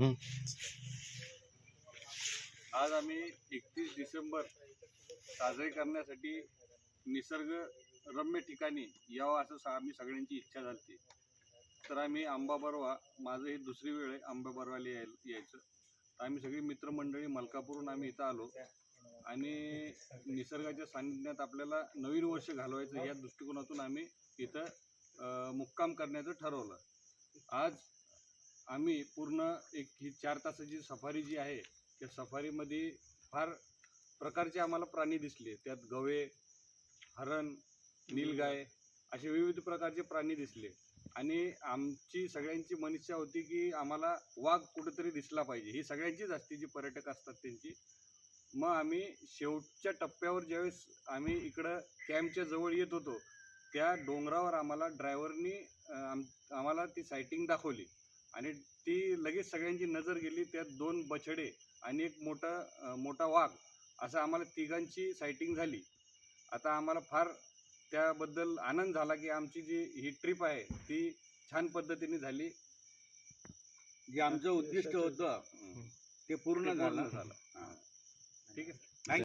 आज आम्ही एकतीस डिसेंबर साजरे करण्यासाठी निसर्ग रम्य ठिकाणी यावं असं आम्ही सगळ्यांची इच्छा झाली. तर आम्ही आंबाबरवा माझं ही दुसरी वेळ आहे आंबा याय यायचं. तर आम्ही सगळी मित्रमंडळी मलकापूरून आम्ही इथं आलो. आणि निसर्गाच्या सान्निध्यात आपल्याला नवीन वर्ष घालवायचं या दृष्टिकोनातून आम्ही इथं मुक्काम करण्याचं ठरवलं. आज आम्ही पूर्ण एक ही चार तासाची सफारी जी आहे त्या सफारीमध्ये फार प्रकारचे आम्हाला प्राणी दिसले. त्यात गवे हरण नीलगाय असे विविध प्रकारचे प्राणी दिसले. आणि आमची सगळ्यांची मनिच्छा होती की आम्हाला वाघ कुठेतरी दिसला पाहिजे. ही सगळ्यांचीच असते जी पर्यटक असतात त्यांची. मग आम्ही शेवटच्या टप्प्यावर ज्यावेळेस आम्ही इकडं कॅम्पच्या जवळ येत होतो त्या डोंगरावर आम्हाला ड्रायव्हरनी आम्हाला ती सायटिंग दाखवली. आणि ती लगेच सगळ्यांची नजर गेली त्यात दोन बछडे आणि एक मोठा मोठा वाघ असं आम्हाला तिघांची सायटिंग झाली. आता आम्हाला फार त्याबद्दल आनंद झाला की आमची जी ही ट्रिप आहे ती छान पद्धतीने झाली. जे आमचं उद्दिष्ट होतं ते पूर्ण झालं. झालं. ठीक आहे.